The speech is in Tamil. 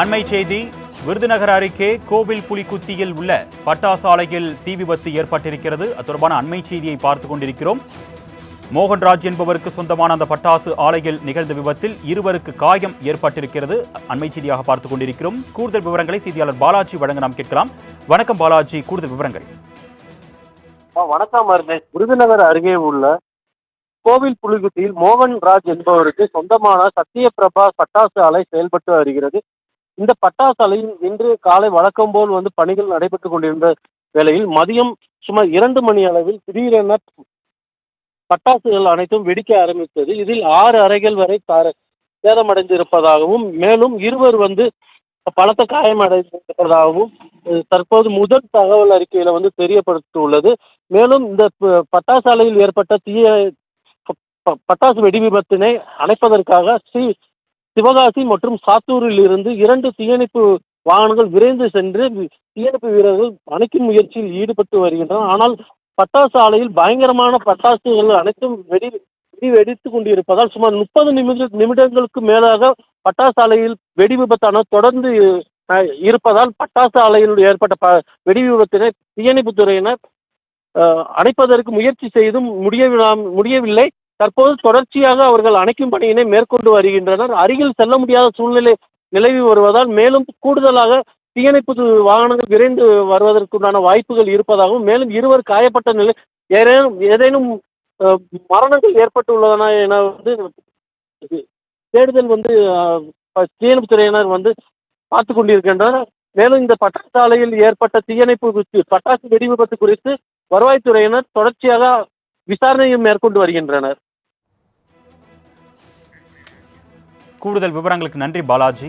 அண்மை செய்தி விருதுநகர் அருகே கோவில் புலிக்குத்தியில் உள்ள பட்டாசாலையில் தீ விபத்து ஏற்பட்டிருக்கிறது. அது தொடர்பான அண்மை செய்தியை பார்த்து கொண்டிருக்கிறோம். மோகன்ராஜ் என்பவருக்கு சொந்தமான அந்த பட்டாசு ஆலையில் நிகழ்ந்த விபத்தில் இருவருக்கு காயம் ஏற்பட்டிருக்கிறது. அண்மை செய்தியாக பார்த்து கொண்டிருக்கிறோம். கூடுதல் விவரங்களை செய்தியாளர் பாலாஜி வழங்க நாம் கேட்கலாம். வணக்கம் பாலாஜி கூடுதல் விவரங்கள். வணக்கம் அருமை விருதுநகர் அருகே உள்ள கோவில் புலிகுத்தியில் மோகன் ராஜ் என்பவருக்கு சொந்தமான சத்யபிரபா பட்டாசு ஆலை செயல்பட்டு வருகிறது. இந்த பட்டாசாலையில் இன்று காலை வழக்கம் போல் வந்து பணிகள் நடைபெற்றுக் கொண்டிருந்த வேளையில் மதியம் சுமார் இரண்டு மணி அளவில் திடீரென பட்டாசுகள் அனைத்தும் வெடிக்க ஆரம்பித்தது. இதில் ஆறு அறைகள் வரை தார- சேதமடைந்திருப்பதாகவும் மேலும் இருவர் வந்து பலத்த காயமடைந்திருப்பதாகவும் தற்போது முதல் தகவல் அறிக்கையில வந்து தெரியப்படுத்தியுள்ளது. மேலும் இந்த பட்டாசாலையில் பட்டாசு ஏற்பட்ட தீய பட்டாசு வெடி விபத்தினை அணைப்பதற்காக ஸ்ரீ சிவகாசி மற்றும் சாத்தூரில் இருந்து இரண்டு தீயணைப்பு வாகனங்கள் விரைந்து சென்று தீயணைப்பு வீரர்கள் அணைக்கும் முயற்சியில் ஈடுபட்டு வருகின்றனர். ஆனால் பட்டாசு ஆலையில் பயங்கரமான பட்டாசுகள் அனைத்தும் வெடி வெடி வெடித்துக் கொண்டிருப்பதால் சுமார் முப்பது நிமிட நிமிடங்களுக்கு மேலாக பட்டாசு ஆலையில் வெடி விபத்தான தொடர்ந்து இருப்பதால் பட்டாசு ஆலையில் ஏற்பட்ட ப வெடி விபத்தினை தீயணைப்புத் துறையினர் அணைப்பதற்கு முயற்சி செய்தும் முடியவில்லாம் முடியவில்லை. தற்போது தொடர்ச்சியாக அவர்கள் அணைக்கும் பணியினை மேற்கொண்டு வருகின்றனர். அருகில் செல்ல முடியாத சூழ்நிலை நிலவி வருவதால் மேலும் கூடுதலாக தீயணைப்பு வாகனங்கள் விரைந்து வருவதற்குண்டான வாய்ப்புகள் இருப்பதாகவும் மேலும் இருவர் காயப்பட்ட நிலை ஏதேனும் ஏதேனும் மரணங்கள் ஏற்பட்டுள்ளதனா என வந்து இது தேடுதல் வந்து தீயணைப்பு தீயணைப்புத் துறையினர் வந்து பார்த்து கொண்டிருக்கின்றனர். மேலும் இந்த பட்டாசு ஆலையில் ஏற்பட்ட தீயணைப்பு பட்டாசு வெடி விபத்து குறித்து வருவாய்த்துறையினர் தொடர்ச்சியாக விசாரணையும் மேற்கொண்டு வருகின்றனர். கூடுதல் விவரங்களுக்கு நன்றி பாலாஜி.